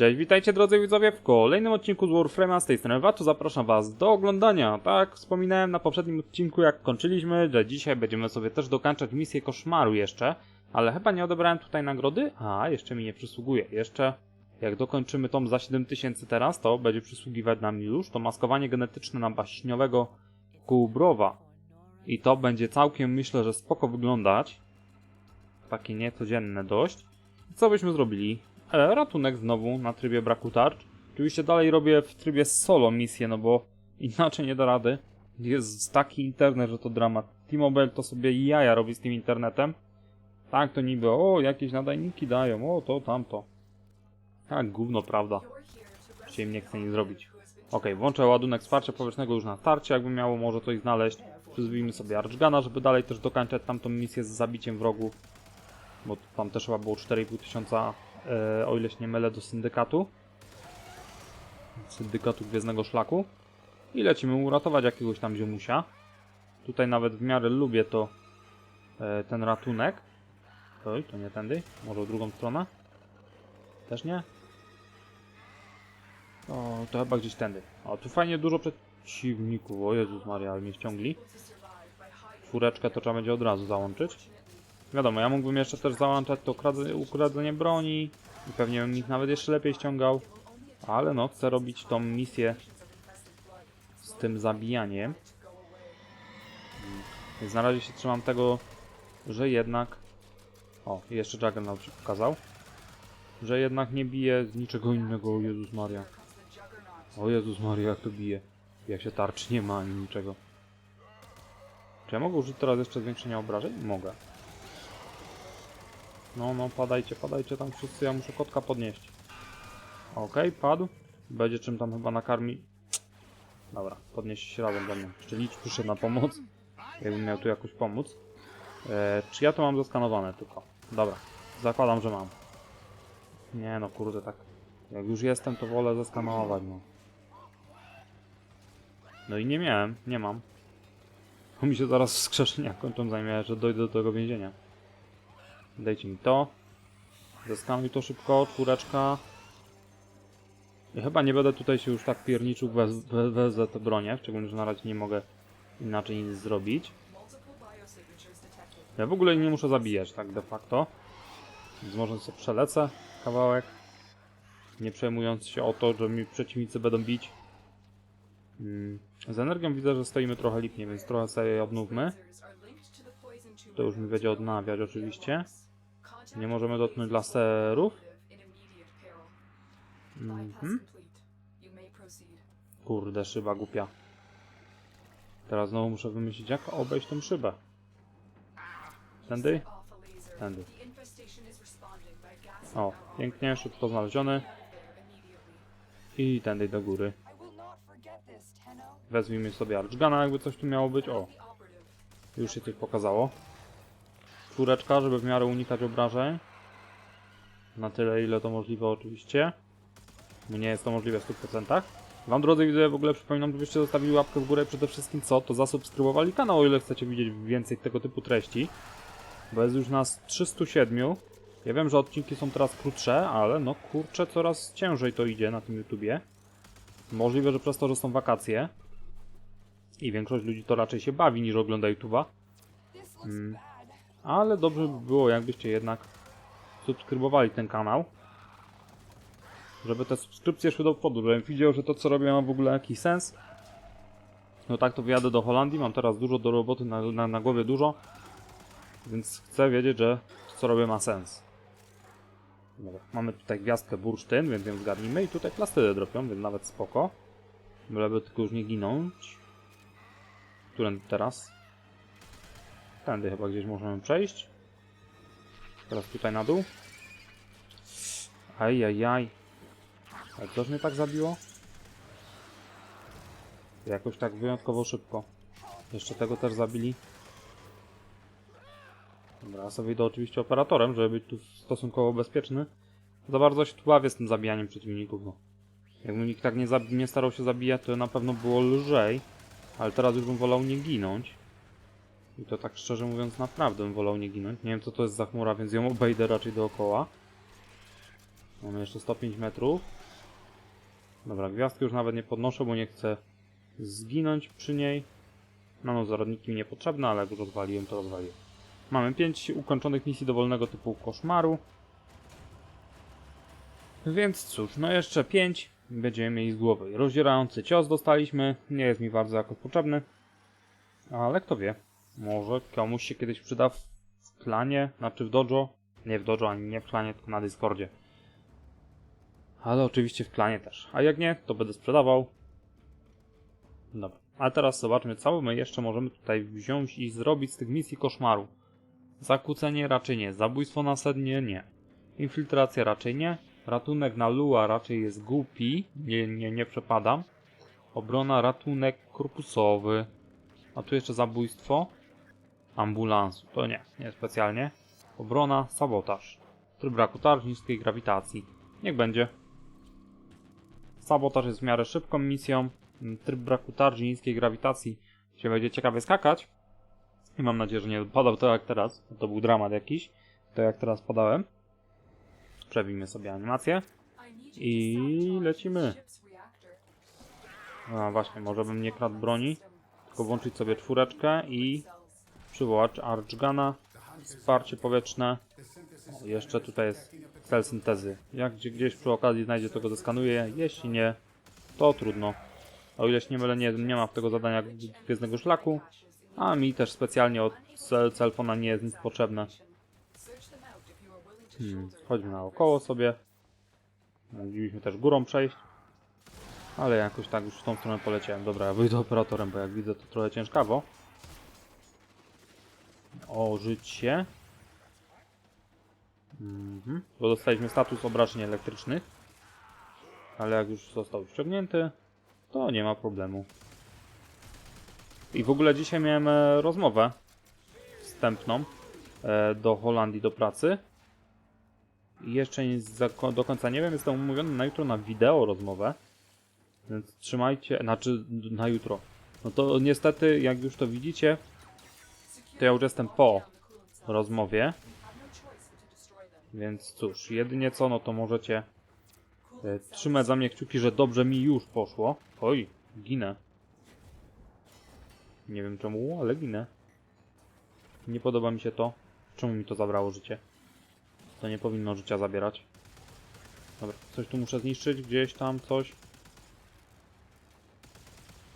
Cześć, witajcie drodzy widzowie w kolejnym odcinku z Warframe'a z tej strony Watu. Zapraszam was do oglądania. Tak, wspominałem na poprzednim odcinku jak kończyliśmy, że dzisiaj będziemy sobie też dokończać misję koszmaru jeszcze, ale chyba nie odebrałem tutaj nagrody, a jeszcze mi nie przysługuje. Jeszcze jak dokończymy tom za 7000 teraz, to będzie przysługiwać nam już to maskowanie genetyczne na baśniowego Kubrowa. I to będzie całkiem, myślę, że spoko wyglądać. Takie niecodzienne dość. Co byśmy zrobili? E, ratunek znowu na trybie braku tarcz. Oczywiście dalej robię w trybie solo misję, no bo inaczej nie da rady. Jest taki internet, że to dramat. T-Mobile to sobie jaja robi z tym internetem. Tak, to niby, o, jakieś nadajniki dają, o, to, tamto. Tak, gówno, prawda. Się im nie chce nic zrobić. Ok, włączę ładunek wsparcia powietrznego już na starcie, jakby miało może coś znaleźć. Przyzwijmy sobie Archgana, żeby dalej też dokończać tamtą misję z zabiciem wrogów. Bo tam też chyba było 4,5 tysiąca, e, o ile się nie mylę, do syndykatu. Syndykatu Gwiezdnego Szlaku. I lecimy uratować jakiegoś tam ziomusia. Tutaj nawet w miarę lubię to e, ten ratunek. Oj, to nie tędy. Może w drugą stronę? Też nie? O, to chyba gdzieś tędy. O, tu fajnie dużo przeciwników. O Jezus Maria, ale mnie ściągli. Czwóreczkę to trzeba będzie od razu załączyć. Wiadomo, ja mógłbym jeszcze też załączać to ukradze- ukradzenie broni i pewnie bym ich nawet jeszcze lepiej ściągał. Ale no, chcę robić tą misję z tym zabijaniem. Więc na razie się trzymam tego, że jednak... O, jeszcze Juggernaut się pokazał. Że jednak nie bije z niczego innego, o Jezus Maria. O Jezus Maria, jak to bije. Jak się tarczy nie ma ani niczego. Czy ja mogę użyć teraz jeszcze zwiększenia obrażeń? Mogę. No, no, padajcie, padajcie tam wszyscy, ja muszę kotka podnieść. Okej, padł. Będzie czym tam chyba nakarmi. Dobra, podnieść się razem do mnie. Jeszcze licz przyszedł na pomoc. Jakbym miał tu jakoś pomóc. E, czy ja to mam zaskanowane tylko? Dobra, zakładam, że mam. Nie no, kurde, tak. Jak już jestem, to wolę zaskanować, no. No i nie miałem, nie mam. Bo mi się zaraz wskrzeszenia kończą, zajmie, że dojdę do tego więzienia. Dajcie mi to. Zeskanuj to szybko, czwóreczka. Ja chyba nie będę tutaj się już tak pierniczył, wez, we- wezmę te szczególnie, że na razie nie mogę inaczej nic zrobić. Ja w ogóle nie muszę zabijać, tak de facto. Więc może sobie przelecę kawałek. Nie przejmując się o to, że mi przeciwnicy będą bić. Mm. Z energią widzę, że stoimy trochę lipnie, więc trochę sobie odnówmy. To już mi będzie odnawiać oczywiście. Nie możemy dotknąć laserów. Mhm. Kurde, szyba głupia. Teraz znowu muszę wymyślić, jak obejść tą szybę. Tędy? Tędy. O, pięknie, szybko znaleziony. I tędy do góry. Wezwijmy sobie Archgana, jakby coś tu miało być. O, już się coś pokazało. Czwóreczka, żeby w miarę unikać obrażeń. Na tyle, ile to możliwe oczywiście. Nie jest to możliwe w 100%. Wam drodzy widzowie w ogóle przypominam, żebyście zostawili łapkę w górę przede wszystkim co, to zasubskrybowali kanał, o ile chcecie widzieć więcej tego typu treści. Bo jest już nas 307. Ja wiem, że odcinki są teraz krótsze, ale no kurczę, coraz ciężej to idzie na tym YouTubie. Możliwe, że przez to, że są wakacje. I większość ludzi to raczej się bawi niż ogląda YouTube'a. Mm. Ale dobrze by było, jakbyście jednak subskrybowali ten kanał. Żeby te subskrypcje szły do przodu, żebym widział, że to co robię ma w ogóle jakiś sens. No tak to wyjadę do Holandii, mam teraz dużo do roboty, na, na, na głowie dużo. Więc chcę wiedzieć, że to co robię ma sens. Dobra, mamy tutaj gwiazdkę bursztyn, więc ją zgarnijmy i tutaj plastydy dropią, więc nawet spoko. Byleby tylko już nie ginąć. Którędy teraz? Tędy chyba gdzieś możemy przejść. Teraz tutaj na dół. Ajajaj. Ale coś mnie tak zabiło? Jakoś tak wyjątkowo szybko. Jeszcze tego też zabili. Dobra, sobie idę oczywiście operatorem, żeby być tu stosunkowo bezpieczny. Za bardzo się tu bawię z tym zabijaniem przeciwników, no. Jakby nikt tak nie, nie starał się zabijać, to na pewno było lżej. Ale teraz już bym wolał nie ginąć. I to tak szczerze mówiąc naprawdę bym wolał nie ginąć. Nie wiem co to jest za chmura, więc ją obejdę raczej dookoła. Mamy jeszcze 105 metrów. Dobra, gwiazdki już nawet nie podnoszę, bo nie chcę zginąć przy niej. Nanozarodniki mi niepotrzebne, ale jak już rozwaliłem, to rozwaliłem. Mamy 5 ukończonych misji dowolnego typu koszmaru. Więc cóż, no jeszcze 5 będziemy mieli z głowy. Rozdzierający cios dostaliśmy, nie jest mi bardzo jakoś potrzebny. Ale kto wie, może komuś się kiedyś przyda w klanie, znaczy w dojo. Nie w dojo, ani nie w klanie, tylko na Discordzie. Ale oczywiście w klanie też. A jak nie, to będę sprzedawał. Dobra. A teraz zobaczmy, co my jeszcze możemy tutaj wziąć i zrobić z tych misji koszmaru. Zakłócenie raczej nie. Zabójstwo na sednie nie. Infiltracja raczej nie. Ratunek na Lua raczej jest głupi. Nie, nie, nie przepadam. Obrona, ratunek korpusowy. A tu jeszcze zabójstwo. Ambulansu. To nie, nie specjalnie. Obrona, sabotaż. Tryb braku tarcz, niskiej grawitacji. Niech będzie. Sabotaż jest w miarę szybką misją. Tryb braku tarczy, niskiej grawitacji się będzie ciekawie skakać. I mam nadzieję, że nie padał to jak teraz. To był dramat jakiś. To jak teraz padałem. Przebijmy sobie animację. I lecimy. A właśnie, może bym nie kradł broni. Tylko włączyć sobie czwóreczkę i przywołać Archgana. Wsparcie powietrzne. O, jeszcze tutaj jest cel syntezy. Jak gdzie, gdzieś przy okazji znajdzie, to go zeskanuję. Jeśli nie, to trudno. O ile się nie mylę, nie, nie ma w tego zadania Gwiezdnego Szlaku. A mi też specjalnie od cel, celfona nie jest nic potrzebne. Hmm, chodźmy naokoło sobie. Moglibyśmy też górą przejść. Ale jakoś tak już w tą stronę poleciałem. Dobra, ja wyjdę operatorem, bo jak widzę to trochę ciężkawo. O, życie. Mhm. Bo dostaliśmy status obrażeń elektrycznych. Ale jak już został ściągnięty, to nie ma problemu. I w ogóle dzisiaj miałem e, rozmowę wstępną e, do Holandii do pracy. I jeszcze do końca nie wiem, jestem umówiony na jutro na wideo rozmowę. Więc trzymajcie, znaczy na jutro. No to niestety, jak już to widzicie, to ja już jestem po rozmowie. Więc cóż, jedynie co, no to możecie e, trzymać za mnie kciuki, że dobrze mi już poszło. Oj, ginę. Nie wiem czemu, ale ginę. Nie podoba mi się to. Czemu mi to zabrało życie? To nie powinno życia zabierać. Dobra, coś tu muszę zniszczyć, gdzieś tam coś.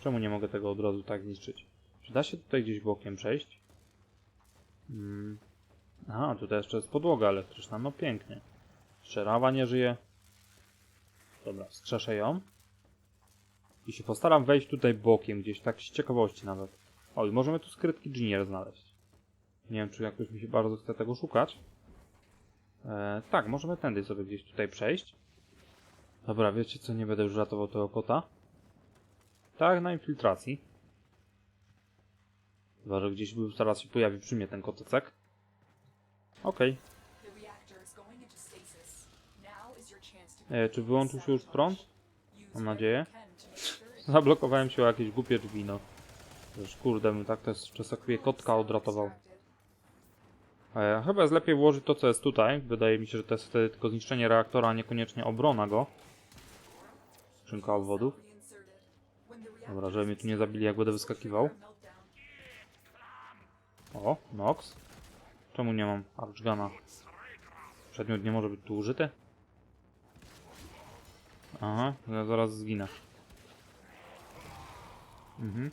Czemu nie mogę tego od razu tak zniszczyć? Czy da się tutaj gdzieś bokiem przejść? Hmm. Aha, tutaj jeszcze jest podłoga elektryczna, no pięknie. Szczerawa nie żyje. Dobra, strzeszę ją. I się postaram wejść tutaj bokiem, gdzieś tak z ciekawości nawet. O, i możemy tu skrytki Ginier znaleźć. Nie wiem, czy jakoś mi się bardzo chce tego szukać. E, tak, możemy tędy sobie gdzieś tutaj przejść. Dobra, wiecie co, nie będę już ratował tego kota. Tak, na infiltracji. Chyba, że gdzieś był, zaraz się pojawi przy mnie ten kotecek. Okej. E, czy wyłączył się już prąd? Mam nadzieję. Zablokowałem się o jakieś głupie drzwi, no. Już kurde, bym tak też czasakuje kotka odratował. E, chyba jest lepiej włożyć to, co jest tutaj. Wydaje mi się, że to jest wtedy tylko zniszczenie reaktora, a niekoniecznie obrona go. Skrzynka obwodów. Dobra, żeby mnie tu nie zabili, jak będę wyskakiwał. O, Nox. Czemu nie mam Archgana? Przedmiot nie może być tu użyty? Aha, ja zaraz zginę. Mhm.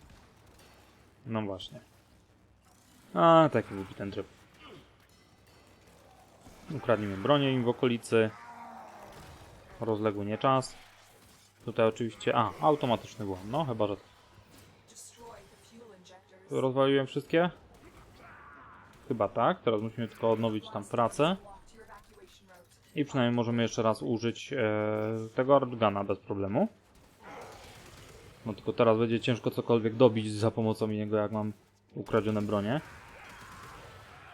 No właśnie. A, taki głupi ten tryb. Ukradnijmy bronię im w okolicy. Rozległy nie czas. Tutaj oczywiście... A, automatyczny włam. No, chyba, że... Rozwaliłem wszystkie? Chyba tak. Teraz musimy tylko odnowić tam pracę. I przynajmniej możemy jeszcze raz użyć e, tego Argana bez problemu. No tylko teraz będzie ciężko cokolwiek dobić za pomocą niego, jak mam ukradzione bronie.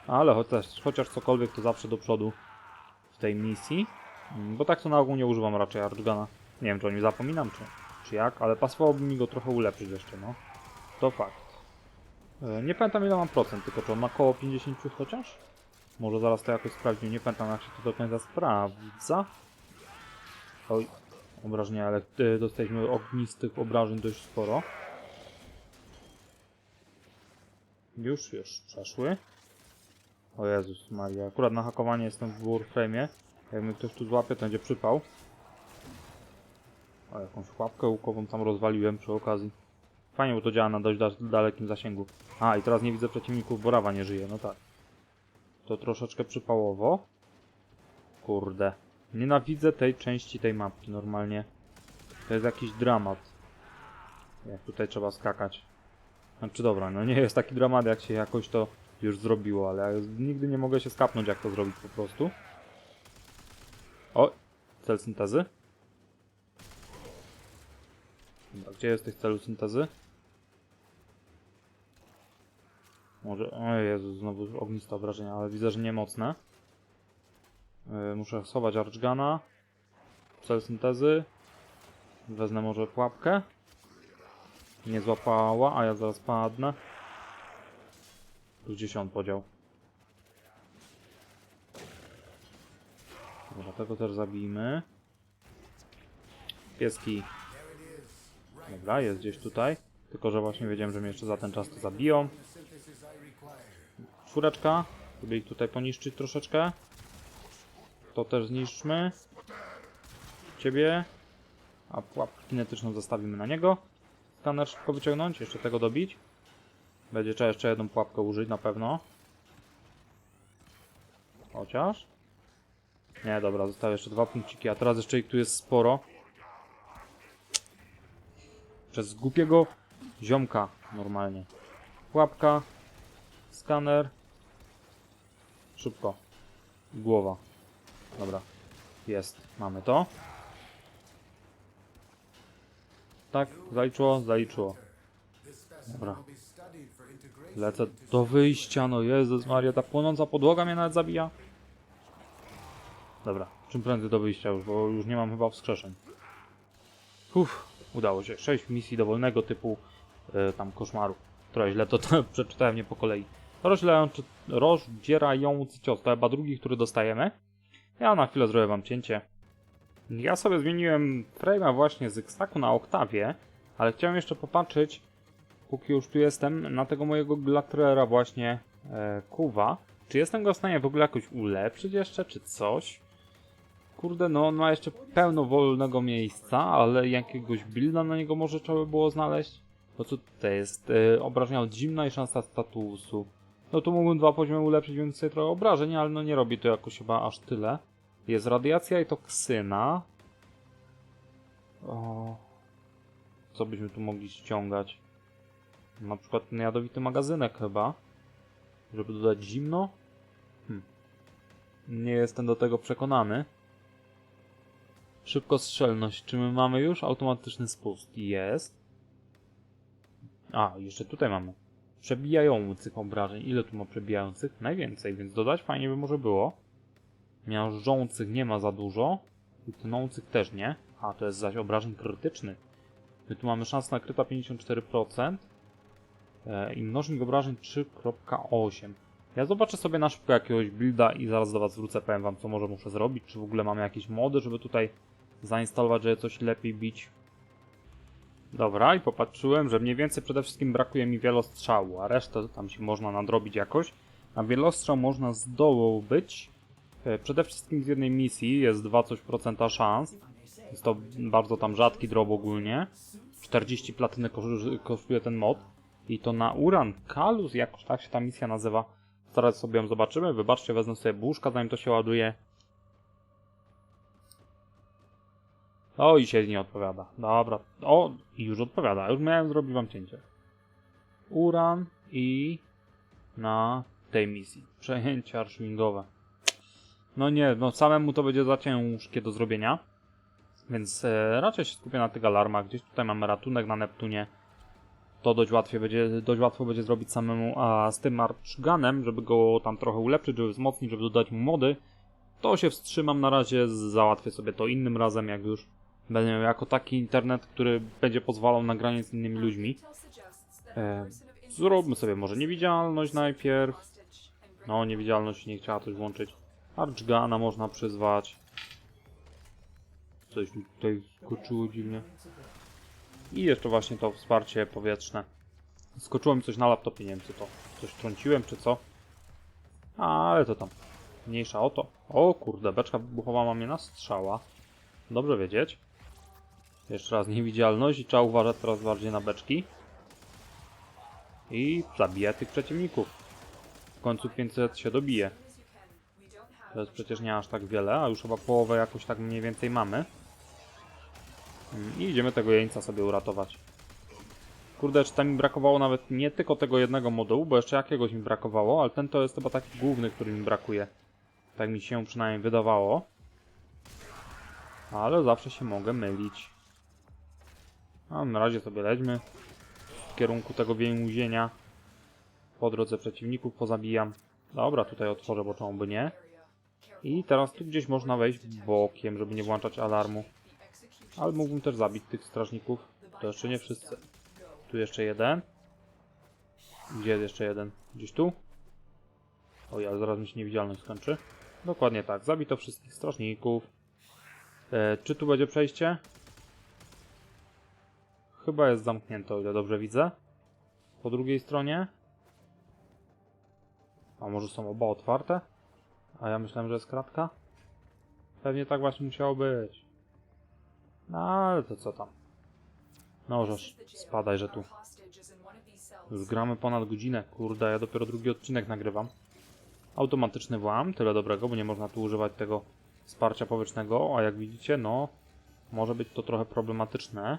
Ale chociaż, chociaż cokolwiek to zawsze do przodu w tej misji. Mm, Bo tak to na ogół nie używam raczej Archgana. Nie wiem, czy o nim zapominam, czy, czy jak, ale pasowałoby mi go trochę ulepszyć jeszcze, no. To fakt. E, Nie pamiętam ile mam procent, tylko to ma koło 50 chociaż? Może zaraz to jakoś sprawdzimy, nie pamiętam jak się to do końca sprawdza. Oj, obrażenia, ale y, dostaliśmy ognistych obrażeń dość sporo. Już, już przeszły. O Jezus Maria, akurat na hakowanie jestem w Warframe'ie. Jak mnie ktoś tu złapie, to będzie przypał. O, jakąś łapkę łukową tam rozwaliłem przy okazji. Fajnie, bo to działa na dość da dalekim zasięgu. A, i teraz nie widzę przeciwników, bo Rawa nie żyje, no tak. To troszeczkę przypałowo. Kurde. Nienawidzę tej części tej mapki, normalnie. To jest jakiś dramat. Jak tutaj trzeba skakać. Znaczy dobra, no nie jest taki dramat, jak się jakoś to już zrobiło, ale ja nigdy nie mogę się skapnąć, jak to zrobić po prostu. O, cel syntezy. Gdzie jesteś celu syntezy? Może, o Jezu, znowu ogniste obrażenia, ale widzę, że nie mocne. Yy, muszę schować Archgana. Cel syntezy. Wezmę może pułapkę. Nie złapała, a ja zaraz padnę. Tu gdzieś on podział. Dobra, tego też zabijmy. Pieski. Dobra, jest gdzieś tutaj. Tylko, że właśnie wiedziałem, że mnie jeszcze za ten czas to zabiją. Czwóreczka. Żeby ich tutaj poniszczyć troszeczkę. To też zniszczmy. Ciebie. A pułapkę kinetyczną zostawimy na niego. Skaner szybko wyciągnąć, jeszcze tego dobić. Będzie trzeba jeszcze jedną pułapkę użyć na pewno. Chociaż. Nie, dobra, zostały jeszcze dwa punkciki, a teraz jeszcze ich tu jest sporo. Przez głupiego ziomka normalnie. Pułapka. Skaner. Szybko. Głowa. Dobra. Jest. Mamy to. Tak, zaliczyło, zaliczyło. Dobra. Lecę do wyjścia, no Jezus Maria, ta płonąca podłoga mnie nawet zabija. Dobra, czym prędzej do wyjścia już, bo już nie mam chyba wskrzeszeń. Uff, udało się. 6 misji dowolnego typu e, tam koszmaru. Trochę źle to, to przeczytałem nie po kolei. Rozdzielający, rozdzierający cios, to chyba drugi, który dostajemy. Ja na chwilę zrobię wam cięcie. Ja sobie zmieniłem frame'a właśnie z Xtaku na Oktawie, ale chciałem jeszcze popatrzeć, póki już tu jestem, na tego mojego Glatrera właśnie e, Kuwa. Czy jestem go w stanie w ogóle jakoś ulepszyć jeszcze, czy coś? Kurde, no on ma jeszcze pełno wolnego miejsca, ale jakiegoś builda na niego może trzeba by było znaleźć? No co tutaj jest? E, obrażenia od zimna i szansa statusu. No tu mógłbym dwa poziomy ulepszyć, więc sobie trochę obrażeń, ale no nie robi to jakoś chyba aż tyle. Jest radiacja i toksyna. O. Co byśmy tu mogli ściągać? Na przykład ten jadowity magazynek chyba. Żeby dodać zimno? Hm. Nie jestem do tego przekonany. Szybkostrzelność. Czy my mamy już automatyczny spust? Jest. A, jeszcze tutaj mamy. Przebijających obrażeń. Ile tu ma przebijających? Najwięcej, więc dodać fajnie by może było. Miażdżących nie ma za dużo. I tnących też nie. A, to jest zaś obrażeń krytycznych. My tu mamy szansę na kryta 54%. E, I mnożnik obrażeń 3.8. Ja zobaczę sobie na szybko jakiegoś builda i zaraz do was wrócę, powiem wam co może muszę zrobić. Czy w ogóle mamy jakieś mody, żeby tutaj zainstalować, żeby coś lepiej bić. Dobra, i popatrzyłem, że mniej więcej przede wszystkim brakuje mi wielostrzału, a resztę tam się można nadrobić jakoś. Na wielostrzał można zdobyć e, przede wszystkim z jednej misji, jest 2 coś procenta szans. Jest to bardzo tam rzadki drop ogólnie. 40 platyny kosz- kosztuje ten mod. I to na Uran Kalus, jakoś tak się ta misja nazywa. Zaraz sobie ją zobaczymy. Wybaczcie, wezmę sobie buszka, zanim to się ładuje. O, i się nie odpowiada. Dobra. O, i już odpowiada. Już miałem zrobić wam cięcie. Uran i na tej misji. Przejęcie archwingowe. No nie, no samemu to będzie za ciężkie do zrobienia. Więc e, raczej się skupię na tych alarmach. Gdzieś tutaj mamy ratunek na Neptunie. To dość, łatwiej będzie, dość łatwo będzie zrobić samemu, a z tym Archganem, żeby go tam trochę ulepszyć, żeby wzmocnić, żeby dodać mu mody, to się wstrzymam na razie, załatwię sobie to innym razem, jak już będę miał jako taki internet, który będzie pozwalał na granie z innymi ludźmi. E, zróbmy sobie może niewidzialność najpierw. No, niewidzialność nie chciała coś włączyć. Archgana można przyzwać. Coś mi tutaj skoczyło dziwnie. I jeszcze właśnie to wsparcie powietrzne. Skoczyło mi coś na laptopie, nie wiem co to. Coś trąciłem czy co. Ale to tam. Mniejsza o to. O kurde, beczka wybuchowa ma mnie na strzała. Dobrze wiedzieć. Jeszcze raz niewidzialność i trzeba uważać teraz bardziej na beczki. I zabija tych przeciwników. W końcu 500 się dobije. To jest przecież nie aż tak wiele, a już chyba połowę jakoś tak mniej więcej mamy. Mm, I idziemy tego jeńca sobie uratować. Kurde, czy tam mi brakowało nawet nie tylko tego jednego modułu, bo jeszcze jakiegoś mi brakowało, ale ten to jest chyba taki główny, który mi brakuje. Tak mi się przynajmniej wydawało. Ale zawsze się mogę mylić. A na razie sobie lećmy w kierunku tego więzienia. Po drodze przeciwników pozabijam. Dobra, tutaj otworzę, bo czemu by nie. I teraz tu gdzieś można wejść bokiem, żeby nie włączać alarmu. Ale mógłbym też zabić tych strażników. To jeszcze nie wszyscy. Tu jeszcze jeden. Gdzie jest jeszcze jeden? Gdzieś tu? Oj, ale zaraz mi się niewidzialność skończy. Dokładnie tak. Zabito wszystkich strażników. E, czy tu będzie przejście? Chyba jest zamknięte, o ile dobrze widzę. Po drugiej stronie. A może są oba otwarte? A ja myślałem, że jest kratka? Pewnie tak właśnie musiało być. No ale to co tam. No żeż, spadaj, że tu. Już gramy ponad godzinę. Kurde, ja dopiero drugi odcinek nagrywam. Automatyczny włam, tyle dobrego, bo nie można tu używać tego wsparcia powietrznego, a jak widzicie, no, może być to trochę problematyczne.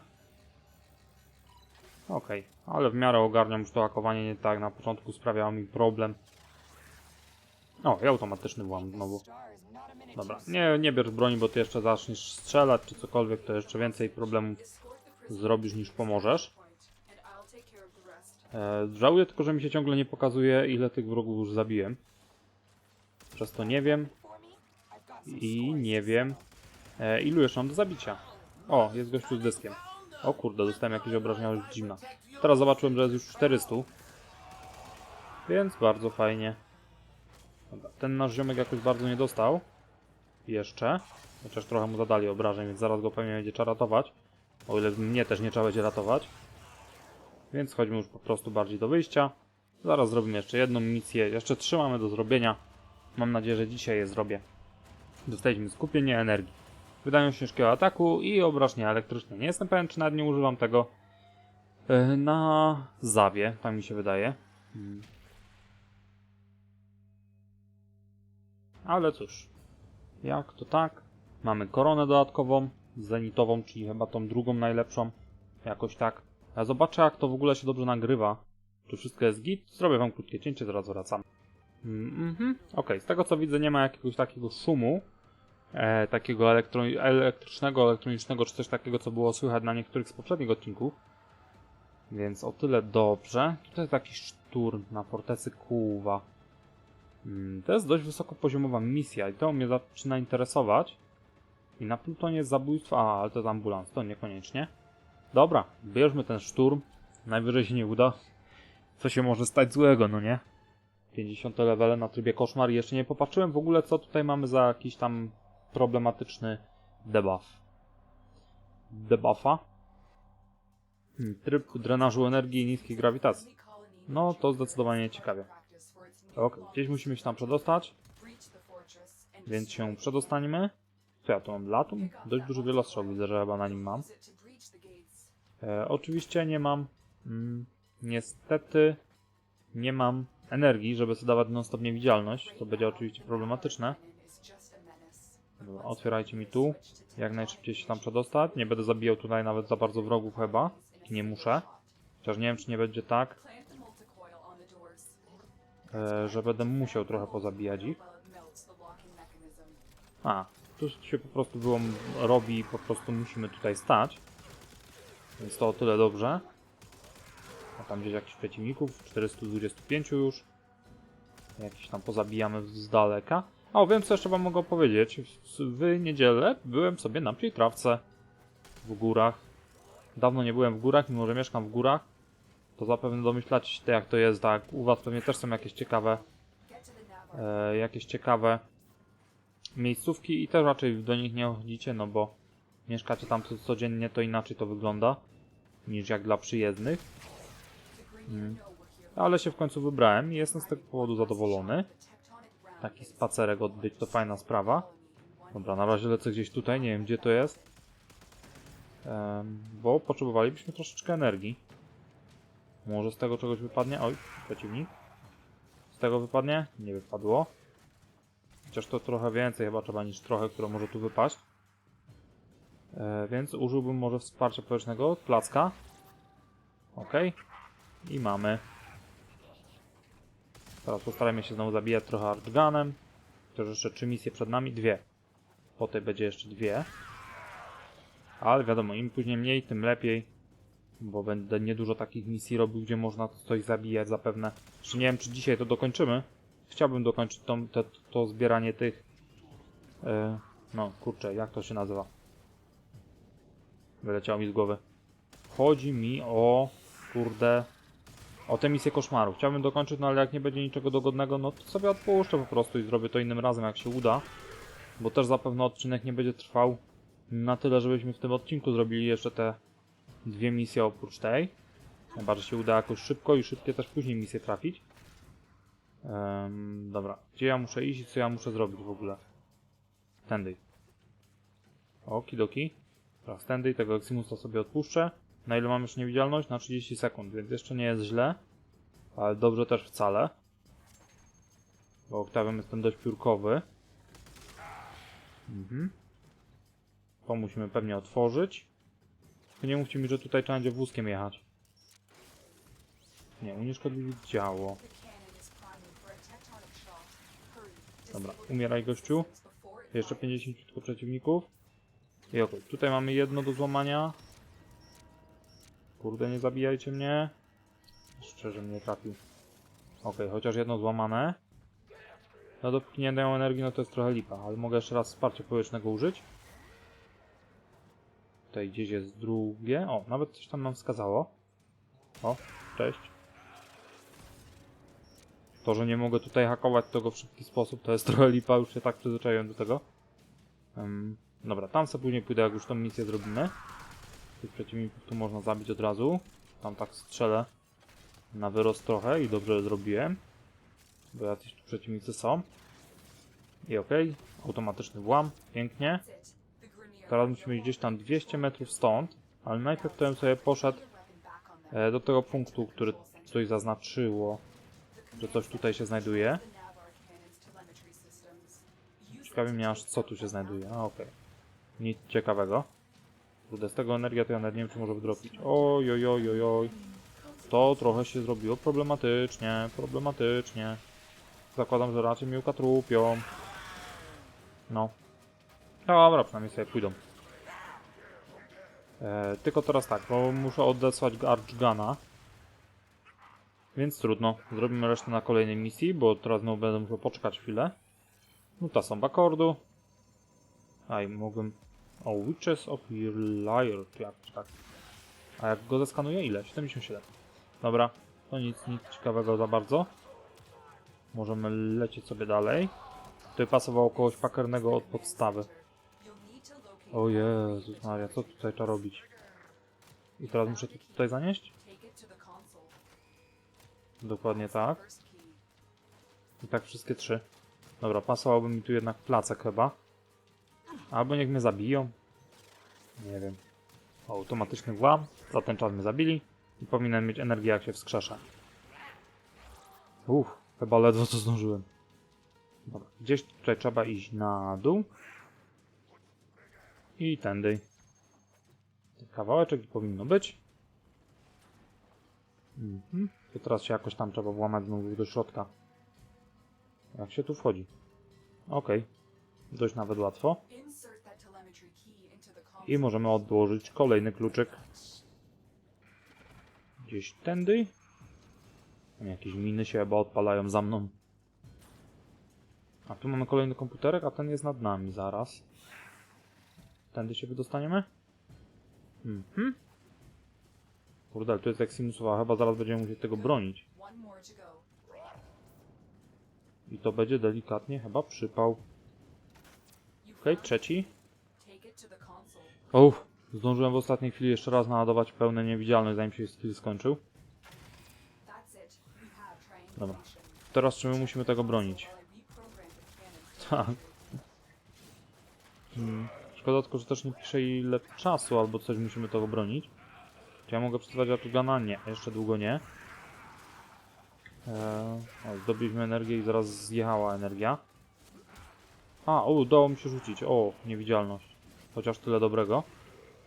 Okej, ale w miarę ogarniam już to hakowanie, nie tak na początku sprawiało mi problem. O, i automatyczny włam znowu. Dobra, nie, nie bierz broni, bo ty jeszcze zaczniesz strzelać czy cokolwiek, to jeszcze więcej problemów zrobisz niż pomożesz. E, żałuję tylko, że mi się ciągle nie pokazuje, ile tych wrogów już zabiłem. Przez to nie wiem. I nie wiem, e, ilu jeszcze mam do zabicia. O, jest gościu z dyskiem. O kurde, dostałem jakieś obrażenia od Jima. Teraz zobaczyłem, że jest już 400. Więc bardzo fajnie. Dobra, ten nasz ziomek jakoś bardzo nie dostał. Jeszcze. Chociaż trochę mu zadali obrażeń, więc zaraz go pewnie będzie trzeba ratować. O ile mnie też nie trzeba będzie ratować. Więc chodźmy już po prostu bardziej do wyjścia. Zaraz zrobimy jeszcze jedną misję. Jeszcze trzy mamy do zrobienia. Mam nadzieję, że dzisiaj je zrobię. Dostaliśmy skupienie energii. Wydanie ciężkiego ataku i obrażenia elektryczne. Nie jestem pewien, czy nawet nie używam tego e, na zawie, tak mi się wydaje. Hmm. Ale cóż, jak to tak? Mamy koronę dodatkową, zenitową, czyli chyba tą drugą najlepszą. Jakoś tak. Ja zobaczę, jak to w ogóle się dobrze nagrywa. Czy wszystko jest git? Zrobię wam krótkie cięcie, zaraz wracam. Mm -hmm. Okej, z tego co widzę, nie ma jakiegoś takiego szumu. E, takiego elektro elektrycznego, elektronicznego, czy coś takiego, co było słychać na niektórych z poprzednich odcinków. Więc o tyle dobrze. Tutaj jest jakiś szturm na fortecy Kuwa. Mm, to jest dość wysokopoziomowa misja i to mnie zaczyna interesować. I na Plutonie jest zabójstwo, a ale to jest ambulans, to niekoniecznie. Dobra, bierzmy ten szturm. Najwyżej się nie uda. Co się może stać złego, no nie? 50 levele na trybie koszmar. Jeszcze nie popatrzyłem w ogóle, co tutaj mamy za jakiś tam problematyczny debuff. Debuffa? Tryb drenażu energii i niskiej grawitacji. No, to zdecydowanie ciekawie. Ok, gdzieś musimy się tam przedostać, więc się przedostańmy. Co ja tu mam? Latum? Dość duży wielostrzał widzę, że chyba na nim mam. E, oczywiście nie mam... Mm, niestety nie mam energii, żeby sobie dawać non-stop niewidzialność. To będzie oczywiście problematyczne. Otwierajcie mi tu. Jak najszybciej się tam przedostać. Nie będę zabijał tutaj nawet za bardzo wrogów chyba. Nie muszę. Chociaż nie wiem, czy nie będzie tak, e, że będę musiał trochę pozabijać ich. A, tu się po prostu wyłom robi, po prostu musimy tutaj stać. Więc to o tyle dobrze. A tam gdzieś jakichś przeciwników, 425 już. Jakiś tam pozabijamy z daleka. O, wiem co jeszcze wam mogę powiedzieć. W niedzielę byłem sobie na trawce w górach. Dawno nie byłem w górach, mimo że mieszkam w górach. To zapewne domyślacie się jak to jest, tak. U was pewnie też są jakieś ciekawe e, jakieś ciekawe miejscówki i też raczej do nich nie chodzicie, no bo mieszkacie tam co- codziennie, to inaczej to wygląda niż jak dla przyjezdnych. Mm. Ale się w końcu wybrałem i jestem z tego powodu zadowolony. Taki spacerek odbyć to fajna sprawa. Dobra, na razie lecę gdzieś tutaj, nie wiem gdzie to jest. Em, bo potrzebowalibyśmy troszeczkę energii. Może z tego czegoś wypadnie? Oj, przeciwnik. Z tego wypadnie? Nie wypadło. Chociaż to trochę więcej chyba trzeba niż trochę, które może tu wypaść. E, więc użyłbym może wsparcia powietrznego placka. Ok. I mamy. Teraz postarajmy się znowu zabijać trochę Artgunem. Chociaż jeszcze trzy misje przed nami. Dwie. Po tej będzie jeszcze dwie. Ale wiadomo, im później mniej, tym lepiej. Bo będę niedużo takich misji robił, gdzie można coś zabijać zapewne. Jeszcze nie wiem, czy dzisiaj to dokończymy. Chciałbym dokończyć to, to zbieranie tych... E, no, kurczę, jak to się nazywa? Wyleciało mi z głowy. Chodzi mi o... Kurde... O tę misję koszmaru. Chciałbym dokończyć, no ale jak nie będzie niczego dogodnego, no to sobie odpuszczę po prostu i zrobię to innym razem, jak się uda. Bo też zapewne odcinek nie będzie trwał na tyle, żebyśmy w tym odcinku zrobili jeszcze te dwie misje oprócz tej. Chyba, że się uda jakoś szybko i szybkie też później misje trafić. Em, dobra, gdzie ja muszę iść i co ja muszę zrobić w ogóle? Tędy. Okidoki. Teraz tędy, tego Eximusa sobie odpuszczę. Na ile mam już niewidzialność? Na 30 sekund, więc jeszcze nie jest źle. Ale dobrze też wcale. Bo Octavian jestem dość piórkowy. Mhm. To musimy pewnie otworzyć. Tylko nie mówcie mi, że tutaj trzeba będzie wózkiem jechać. Nie, unieszkodliwić działo. Dobra, umieraj gościu. Jeszcze 50 tylko przeciwników. I okej, tutaj mamy jedno do złamania. Kurde, nie zabijajcie mnie. Szczerze mnie trafił. Okej, chociaż jedno złamane. No dopóki nie dają energii, no to jest trochę lipa, ale mogę jeszcze raz wsparcia powietrznego użyć. Tutaj gdzieś jest drugie. O, nawet coś tam nam wskazało. O, cześć. To, że nie mogę tutaj hakować tego w szybki sposób, to jest trochę lipa, już się tak przyzwyczaiłem do tego. Em, dobra, tam sobie później pójdę, jak już tą misję zrobimy. Tych przeciwników tu można zabić od razu. Tam tak strzelę na wyrost trochę i dobrze zrobiłem. Bo jacyś tu przeciwnicy są. I okej, automatyczny włam, pięknie. Teraz musimy iść gdzieś tam 200 metrów stąd, ale najpierw to bym sobie poszedł e, do tego punktu, który coś zaznaczyło, że coś tutaj się znajduje. Ciekawi mnie aż co tu się znajduje. A okej. Nic ciekawego. Kurde, z tego energia to ja nawet nie wiem czy może wydropić. Oj, oj, oj, oj, oj. To trochę się zrobiło problematycznie, problematycznie. Zakładam, że raczej mnie ukatrupią. No. Dobra, przynajmniej sobie pójdą. E, tylko teraz tak, bo muszę odesłać Archgana. Więc trudno. Zrobimy resztę na kolejnej misji, bo teraz znowu będę musiał poczekać chwilę. Nuta są akordu. A i mógłbym... O, Witches of Liar, czy tak. A jak go zeskanuję? Ile? 77. Dobra, to nic, nic ciekawego za bardzo. Możemy lecieć sobie dalej. Tutaj pasowało kogoś pakernego od podstawy. O Jezus Maria, co tutaj trzeba robić? I teraz muszę to tutaj zanieść? Dokładnie tak. I tak wszystkie trzy. Dobra, pasowałoby mi tu jednak placek chyba. Albo niech mnie zabiją. Nie wiem. O, automatyczny włam. Za ten czas mnie zabili. I powinien mieć energię jak się wskrzeszę. Uff, chyba ledwo to zdążyłem. Dobra, gdzieś tutaj trzeba iść na dół. I tędy. Kawałeczek powinno być. Mhm. To teraz się jakoś tam trzeba włamać znowu do środka. Jak się tu wchodzi? Okej. Dość nawet łatwo. I możemy odłożyć kolejny kluczyk. Gdzieś tędy. Jakieś miny się chyba odpalają za mną. A tu mamy kolejny komputerek, a ten jest nad nami zaraz. Tędy się wydostaniemy? Mhm. Kurde, ale tu jest Eximusowa, chyba zaraz będziemy musieli tego bronić. I to będzie delikatnie chyba przypał. Okej, trzeci. Uff, zdążyłem w ostatniej chwili jeszcze raz naładować pełne niewidzialność, zanim się skill skończył. Dobra. Teraz czy my musimy tego bronić? Tak. Hmm. Szkoda tylko, że też nie pisze ile czasu albo coś musimy tego bronić. Czy ja mogę przetrwać Atugana? Nie, jeszcze długo nie. Eee, o, zdobyliśmy energię i zaraz zjechała energia. A, udało mi się rzucić. O, niewidzialność. Chociaż tyle dobrego.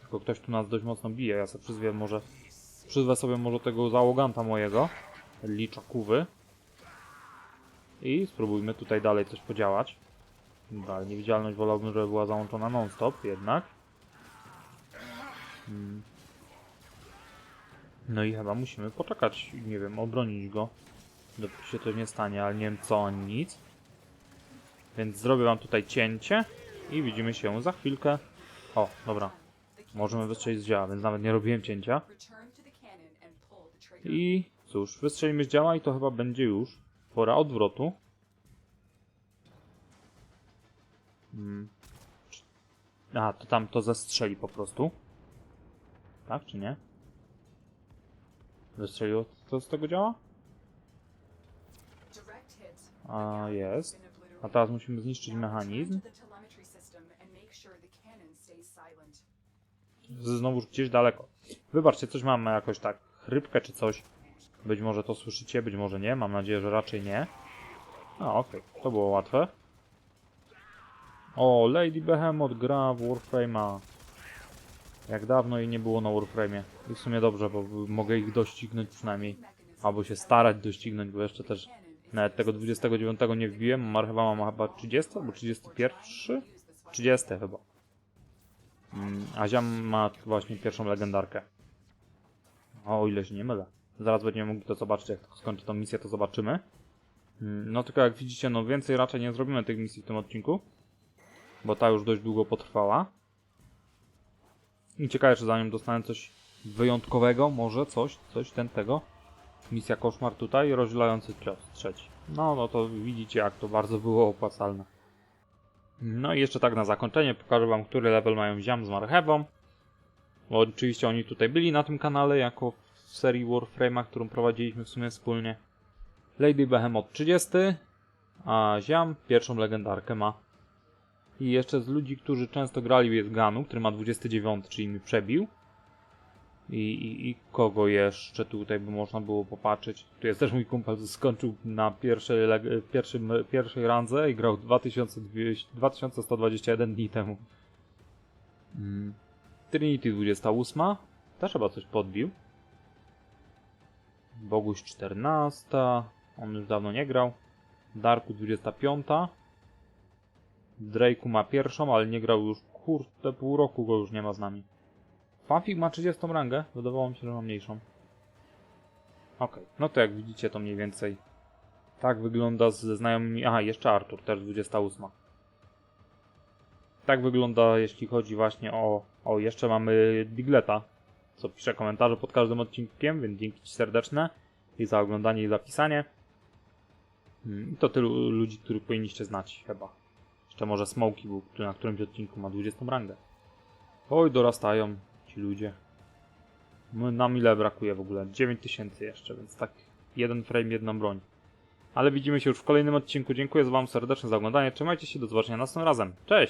Tylko ktoś tu nas dość mocno bije. Ja sobie przyzwę może... Przyzwę sobie może tego załoganta mojego. Licza kuwy. I spróbujmy tutaj dalej coś podziałać. Dobra, niewidzialność wolałbym, żeby była załączona non-stop jednak. Hmm. No i chyba musimy poczekać, nie wiem, obronić go. Dopóki się to nie stanie, ale nie wiem co nic. Więc zrobię wam tutaj cięcie i widzimy się za chwilkę. O, dobra. Możemy wystrzelić z działa, więc nawet nie robiłem cięcia. I cóż, wystrzelimy z działa i to chyba będzie już pora odwrotu. Hmm. A, to tam to zestrzeli po prostu. Tak, czy nie? Wystrzeliło to z tego działa? A, jest. A teraz musimy zniszczyć mechanizm. Znowu gdzieś daleko. Wybaczcie, coś mamy jakoś tak, chrypkę czy coś. Być może to słyszycie, być może nie. Mam nadzieję, że raczej nie. A, okej. To było łatwe. O, Lady Behemoth gra w Warframe'a. Jak dawno jej nie było na Warframe'ie. I w sumie dobrze, bo mogę ich doścignąć przynajmniej. Albo się starać doścignąć, bo jeszcze też nawet tego 29 nie wbiłem. Mar chyba mam chyba 30 albo 31? 30 chyba. Mm, a Ziam ma właśnie pierwszą legendarkę. O, ile się nie mylę. Zaraz będziemy mogli to zobaczyć, jak skończy tą misję, to zobaczymy. Mm, No tylko jak widzicie, no więcej raczej nie zrobimy tych misji w tym odcinku. Bo ta już dość długo potrwała. I ciekawe, czy zanim dostanę coś wyjątkowego, może coś, coś ten tego. Misja koszmar tutaj, rozdzielający cios trzeci. No, no to widzicie, jak to bardzo było opłacalne. No i jeszcze tak na zakończenie pokażę wam, który level mają ziam z marchewą. Bo oczywiście oni tutaj byli na tym kanale, jako w serii Warframe'a, którą prowadziliśmy w sumie wspólnie. Lady Behemoth 30, a ziam pierwszą legendarkę ma. I jeszcze z ludzi, którzy często grali jest Ganu, który ma 29, czyli mi przebił. I, i, I kogo jeszcze tutaj by można było popatrzeć? Tu jest też mój kumpel, skończył na pierwszej, pierwszym, pierwszej randze i grał 2200, 2121 dni temu. Mm. Trinity 28, też chyba coś podbił. Boguś 14, on już dawno nie grał. Darku 25. Drake'u ma pierwszą, ale nie grał już, kurde, pół roku go już nie ma z nami. Fanfic ma 30 rangę, wydawało mi się, że ma mniejszą. Okej, no to jak widzicie to mniej więcej tak wygląda ze znajomymi... Aha, jeszcze Artur, też 28. Tak wygląda jeśli chodzi właśnie o... O, jeszcze mamy Digleta, co pisze komentarze pod każdym odcinkiem, więc dzięki Ci serdeczne i za oglądanie i zapisanie. Mm, I to tylu ludzi, których powinniście znać chyba. Jeszcze może Smokey był, który na którymś odcinku ma 20 rangę. Oj, dorastają ci ludzie. My- Nam ile brakuje w ogóle? 9000 jeszcze, więc tak jeden frame, jedna broń. Ale widzimy się już w kolejnym odcinku. Dziękuję wam serdecznie za oglądanie. Trzymajcie się, do zobaczenia następnym razem. Cześć!